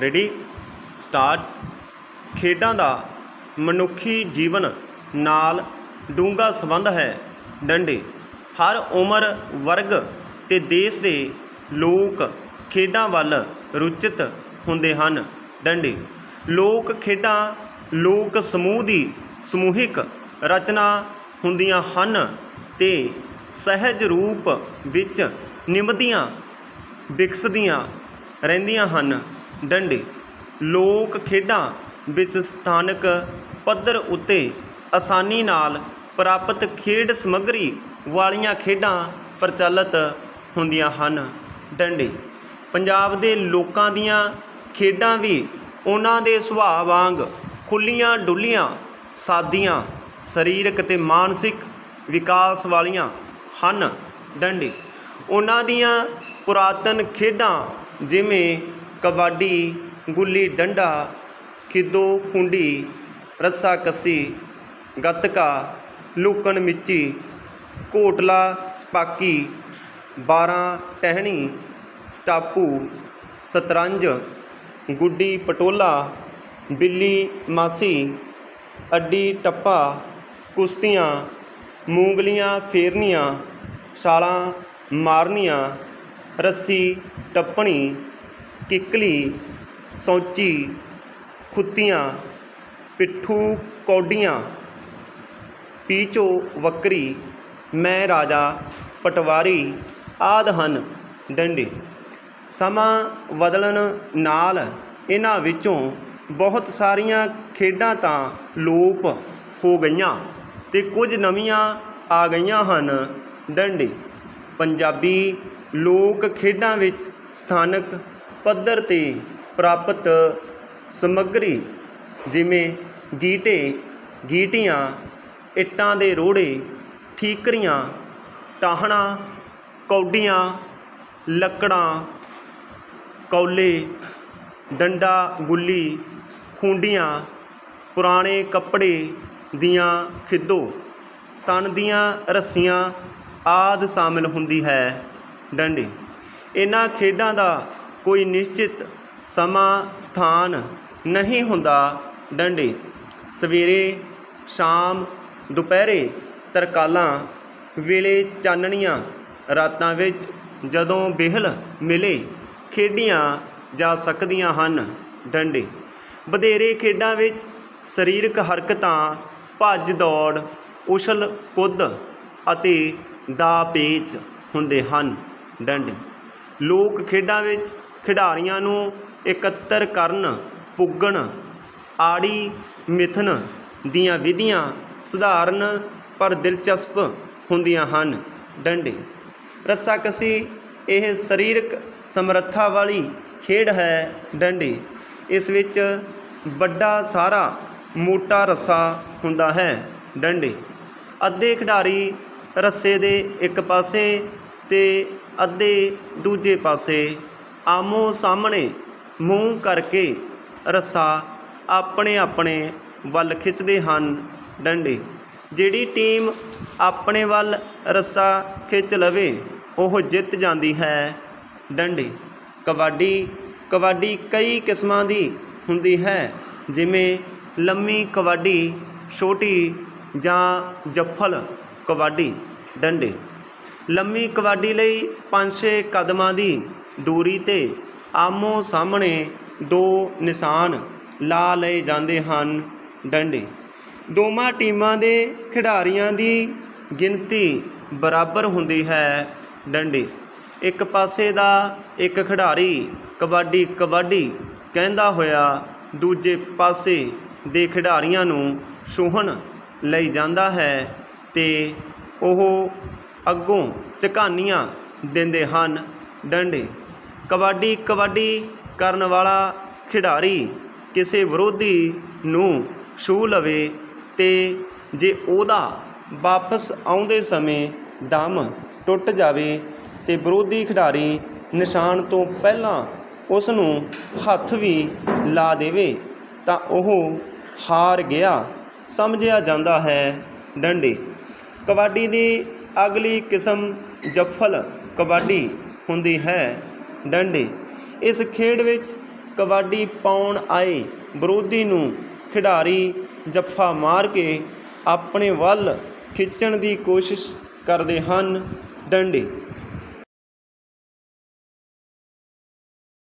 Ready? Start. ਖੇਡਾਂ ਦਾ ਮਨੁੱਖੀ ਜੀਵਨ ਨਾਲ ਡੂੰਘਾ ਸੰਬੰਧ ਹੈ। ਡੰਡੇ। ਹਰ ਉਮਰ, ਵਰਗ ਤੇ ਦੇਸ਼ ਦੇ ਲੋਕ ਖੇਡਾਂ ਵੱਲ ਰੁਚਿਤ ਹੁੰਦੇ ਹਨ। ਡੰਡੇ। ਲੋਕ ਖੇਡਾਂ, ਲੋਕ ਸਮੂਹ ਦੀ ਸਮੂਹਿਕ ਰਚਨਾ ਹੁੰਦੀਆਂ ਹਨ ਤੇ ਸਹਿਜ ਰੂਪ ਵਿੱਚ ਨਿਭਦੀਆਂ ਵਿਕਸਦੀਆਂ ਰਹਿੰਦੀਆਂ ਹਨ। ਡੰਡੇ। ਲੋਕ ਖੇਡਾਂ ਵਿੱਚ ਸਥਾਨਕ ਪੱਧਰ ਉੱਤੇ ਆਸਾਨੀ ਨਾਲ ਪ੍ਰਾਪਤ ਖੇਡ ਸਮੱਗਰੀ ਵਾਲੀਆਂ ਖੇਡਾਂ ਪ੍ਰਚਲਿਤ ਹੁੰਦੀਆਂ ਹਨ। ਡੰਡੇ। ਪੰਜਾਬ ਦੇ ਲੋਕਾਂ ਦੀਆਂ ਖੇਡਾਂ ਵੀ ਉਹਨਾਂ ਦੇ ਸੁਭਾਅ ਵਾਂਗ ਖੁੱਲੀਆਂ ਡੁੱਲੀਆਂ ਸਾਦੀਆਂ, ਸਰੀਰਕ ਤੇ ਮਾਨਸਿਕ ਵਿਕਾਸ ਵਾਲੀਆਂ ਹਨ। ਡੰਡੇ। ਉਹਨਾਂ ਦੀਆਂ ਪੁਰਾਤਨ ਖੇਡਾਂ ਜਿਵੇਂ ਕਬੱਡੀ, ਗੁੱਲੀ, ਡੰਡਾ, ਖਿੱਦੋ, ਖੁੰਡੀ, ਰੱਸਾ, ਕੱਸੀ, ਗੱਤਕਾ, ਲੁਕਣ, ਮਿੱਚੀ ਕੋਟਲਾ ਸਪਾਕੀ 12 ਟਹਿਣੀ, ਸਟਾਪੂ, ਸਤਰੰਜ, ਗੁੱਡੀ, ਪਟੋਲਾ, ਬਿੱਲੀ, ਮਾਸੀ, ਅੱਡੀ, ਟੱਪਾ, ਕੁਸ਼ਤੀਆਂ, ਮੂੰਗਲੀਆਂ, ਫੇਰਨੀਆਂ, ਛਾਲਾਂ ਮਾਰਨੀਆਂ, ਰੱਸੀ, ਟੱਪਣੀ ਕਿੱਕਲੀ, ਸੌਂਚੀ, ਖੁੱਤੀਆਂ, ਪਿੱਠੂ ਕੌਡੀਆਂ, ਪੀਚੋ ਵੱਕਰੀ, ਮੈਂ ਰਾਜਾ, ਪਟਵਾਰੀ ਆਦਿ ਹਨ। ਡੰਡੇ। ਸਮਾਂ ਬਦਲਣ ਨਾਲ ਇਹਨਾਂ ਵਿੱਚੋਂ ਬਹੁਤ ਸਾਰੀਆਂ ਖੇਡਾਂ ਤਾਂ ਲੋਪ ਹੋ ਗਈਆਂ ਤੇ ਕੁਝ ਨਵੀਆਂ ਆ ਗਈਆਂ ਹਨ। ਡੰਡੇ। ਪੰਜਾਬੀ ਲੋਕ ਖੇਡਾਂ ਵਿੱਚ ਸਥਾਨਕ ਪੱਧਰ ਤੇ ਪ੍ਰਾਪਤ ਸਮੱਗਰੀ, ਜਿਵੇਂ ਗੀਟੇ, ਗੀਟੀਆਂ, ਇੱਟਾਂ ਦੇ ਰੋੜੇ, ਠੀਕਰੀਆਂ, ਟਾਹਣਾ, ਕੌਡੀਆਂ, ਲੱਕੜਾਂ, ਕੌਲੇ, ਡੰਡਾ ਗੁੱਲੀ, ਖੁੰਡੀਆਂ, ਪੁਰਾਣੇ ਕੱਪੜੇ ਦੀਆਂ ਖਿੱਦੋ, ਸਣ ਦੀਆਂ ਰੱਸੀਆਂ ਆਦ ਸ਼ਾਮਿਲ ਹੁੰਦੀ ਹੈ ਡੰਡੇ। ਇਹਨਾਂ ਖੇਡਾਂ ਦਾ ਕੋਈ ਨਿਸ਼ਚਿਤ ਸਮਾਂ ਸਥਾਨ ਨਹੀਂ ਹੁੰਦਾ ਡੰਡੇ। ਸਵੇਰੇ, ਸ਼ਾਮ, ਦੁਪਹਿਰੇ ਤਰਕਾਲਾਂ, ਵੇਲੇ ਚਾਨਣੀਆਂ, ਰਾਤਾਂ ਵਿੱਚ ਜਦੋਂ ਬਿਹਲ ਮਿਲੇ, ਖੇਡੀਆਂ ਜਾ ਸਕਦੀਆਂ ਹਨ ਡੰਡੇ। ਵਧੇਰੇ ਖੇਡਾਂ ਵਿੱਚ ਸਰੀਰਕ ਹਰਕਤਾਂ, ਭੱਜ ਦੌੜ, ਉਛਲ ਕੁੱਦ ਅਤੇ ਦਾ ਪੇਚ ਹੁੰਦੇ ਹਨ ਡੰਡੇ। ਲੋਕ ਖੇਡਾਂ ਵਿੱਚ ਖਿਡਾਰੀਆਂ ਨੂੰ ਇਕੱਤਰ ਕਰਨ, ਪੁੱਗਣ, ਆੜੀ ਮਿਥਨ ਦੀਆਂ ਵਿਧੀਆਂ ਸਧਾਰਨ ਪਰ ਦਿਲਚਸਪ ਹੁੰਦੀਆਂ ਹਨ। ਡੰਡੇ। ਰੱਸਾਕਸੀ ਇਹ ਸਰੀਰਕ ਸਮਰੱਥਾ ਵਾਲੀ ਖੇਡ ਹੈ ਡੰਡੇ। ਇਸ ਵਿੱਚ ਵੱਡਾ ਸਾਰਾ ਮੋਟਾ ਰੱਸਾ ਹੁੰਦਾ ਹੈ ਡੰਡੇ। ਅੱਧੇ ਖਿਡਾਰੀ ਰੱਸੇ ਦੇ ਇੱਕ ਪਾਸੇ ਤੇ ਅੱਧੇ ਦੂਜੇ ਪਾਸੇ ਆਮੋ ਸਾਹਮਣੇ ਮੂੰਹ ਕਰਕੇ ਰੱਸਾ ਆਪਣੇ ਆਪਣੇ ਵੱਲ ਖਿੱਚਦੇ ਹਨ ਡੰਡੇ। ਜਿਹੜੀ ਟੀਮ ਆਪਣੇ ਵੱਲ ਰੱਸਾ ਖਿੱਚ ਲਵੇ, ਉਹ ਜਿੱਤ ਜਾਂਦੀ ਹੈ ਡੰਡੇ। ਕਬੱਡੀ ਕਬੱਡੀ ਕਈ ਕਿਸਮਾਂ ਦੀ ਹੁੰਦੀ ਹੈ, ਜਿਵੇਂ ਲੰਮੀ ਕਬੱਡੀ, ਛੋਟੀ ਜਾਂ ਜੱਫਲ ਕਬੱਡੀ, ਡੰਡੇ। ਲੰਮੀ ਕਬੱਡੀ ਲਈ 5-6 ਕਦਮਾਂ ਦੀ ਦੂਰੀ ਤੇ। ਆਮੋ ਸਾਹਮਣੇ ਦੋ ਨਿਸ਼ਾਨ ਲਾ ਲਏ ਜਾਂਦੇ ਹਨ ਡੰਡੇ। ਦੋਵਾਂ ਟੀਮਾਂ ਦੇ ਖਿਡਾਰੀਆਂ ਦੀ ਗਿਣਤੀ ਬਰਾਬਰ ਹੁੰਦੀ ਹੈ ਡੰਡੇ। ਇੱਕ ਪਾਸੇ ਦਾ ਇੱਕ ਖਿਡਾਰੀ ਕਬੱਡੀ ਕਬੱਡੀ ਕਹਿੰਦਾ ਹੋਇਆ, ਦੂਜੇ ਪਾਸੇ ਦੇ ਖਿਡਾਰੀਆਂ ਨੂੰ ਛੂਹਣ ਲਈ ਜਾਂਦਾ ਹੈ ਤੇ ਉਹ ਅੱਗੋਂ ਝਕਾਨੀਆਂ ਦਿੰਦੇ ਹਨ ਡੰਡੇ। ਕਬੱਡੀ ਕਬੱਡੀ ਕਰਨ ਵਾਲਾ ਖਿਡਾਰੀ ਕਿਸੇ ਵਿਰੋਧੀ ਨੂੰ ਛੂਹ ਲਵੇ ਤੇ ਜੇ ਉਹਦਾ ਵਾਪਸ ਆਉਂਦੇ ਸਮੇਂ ਦਮ ਟੁੱਟ ਜਾਵੇ ਤੇ ਵਿਰੋਧੀ ਖਿਡਾਰੀ ਨਿਸ਼ਾਨ ਤੋਂ ਪਹਿਲਾਂ ਉਸ ਨੂੰ ਹੱਥ ਵੀ ਲਾ ਦੇਵੇ, ਤਾਂ ਉਹ ਹਾਰ ਗਿਆ, ਸਮਝਿਆ ਜਾਂਦਾ ਹੈ ਡੰਡੇ। ਕਬੱਡੀ ਦੀ ਅਗਲੀ ਕਿਸਮ ਜੱਫਲ ਕਬੱਡੀ ਹੁੰਦੀ ਹੈ ਡੰਡੇ। ਇਸ ਖੇਡ ਵਿੱਚ ਕਬੱਡੀ ਪਾਉਣ ਆਏ ਵਿਰੋਧੀ ਨੂੰ ਖਿਡਾਰੀ ਜੱਫਾ ਮਾਰ ਕੇ ਆਪਣੇ ਵੱਲ ਖਿੱਚਣ ਦੀ ਕੋਸ਼ਿਸ਼ ਕਰਦੇ ਹਨ ਡੰਡੇ।